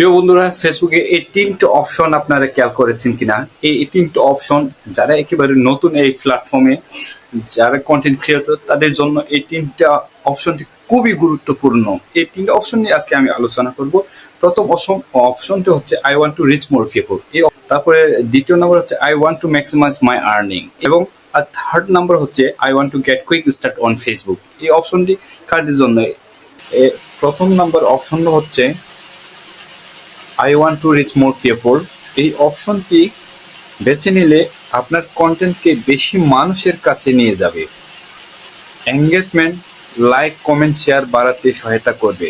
প্রিয় বন্ধুরা ফেসবুকে এই তিনটে অপশন আপনারা খেয়াল করেছেন কিনা? এই তিনটে অপশন যারা একেবারে নতুন এই প্ল্যাটফর্মে যারা কন্টেন্ট ক্রিয়েটর তাদের জন্য এই তিনটা অপশনটি খুবই গুরুত্বপূর্ণ। এই তিনটা অপশন নিয়ে আজকে আমি আলোচনা করব। প্রথম অপশন অপশনটি হচ্ছে I want to reach more people এই তারপরে দ্বিতীয় নম্বর হচ্ছে I want to maximise my earning এবং আর থার্ড নাম্বার হচ্ছে I want to get quick start on Facebook এই অপশনটি কাদের জন্য? প্রথম নাম্বার অপশনটা হচ্ছে I want to reach more people এই অপশনটি বেছে নিলে আপনার কন্টেন্টকে বেশি মানুষের কাছে নিয়ে যাবে। এঙ্গেজমেন্ট লাইক কমেন্ট শেয়ার বাড়াতে সহায়তা করবে।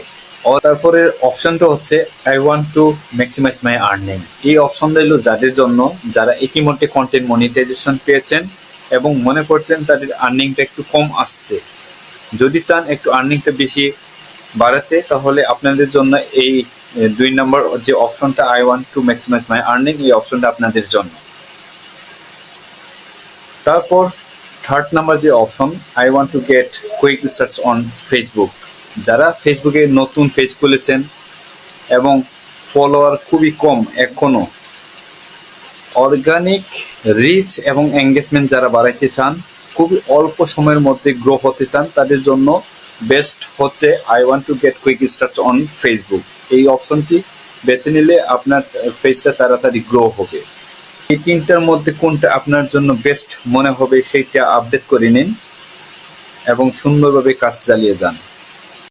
ও তারপরে অপশনটা হচ্ছে I want to maximise my earning এই অপশনটা হলো যাদের জন্য যারা ইতিমধ্যে কন্টেন্ট মনিটাইজেশন পেয়েছেন এবং মনে করছেন তাদের আর্নিংটা একটু কম আসছে। যদি চান একটু আর্নিংটা বেশি বাড়াতে, তাহলে আপনাদের জন্য এই দুই নম্বর যে অপশনটা I want to maximise my earning এই অপশনটা আপনাদের জন্য। তারপর থার্ড নাম্বার যে option I want to get quick research on Facebook যারা ফেসবুকে নতুন পেজ খুলেছেন এবং ফলোয়ার খুবই কম এখনও অর্গানিক রিচ এবং এঙ্গেজমেন্ট যারা বাড়াইতে চান, খুবই অল্প সময়ের মধ্যে গ্রো হতে চান, তাদের জন্য বেস্ট হচ্ছে I want to get quick start on Facebook এই অপশনটি বেছে নিলে আপনার ফেসটা তাড়াতাড়ি গ্রো হবে। এই তিনটার মধ্যে কোনটা আপনার জন্য বেস্ট মনে হবে সেইটা আপডেট করে নিন এবং সুন্দরভাবে কাজ চালিয়ে যান।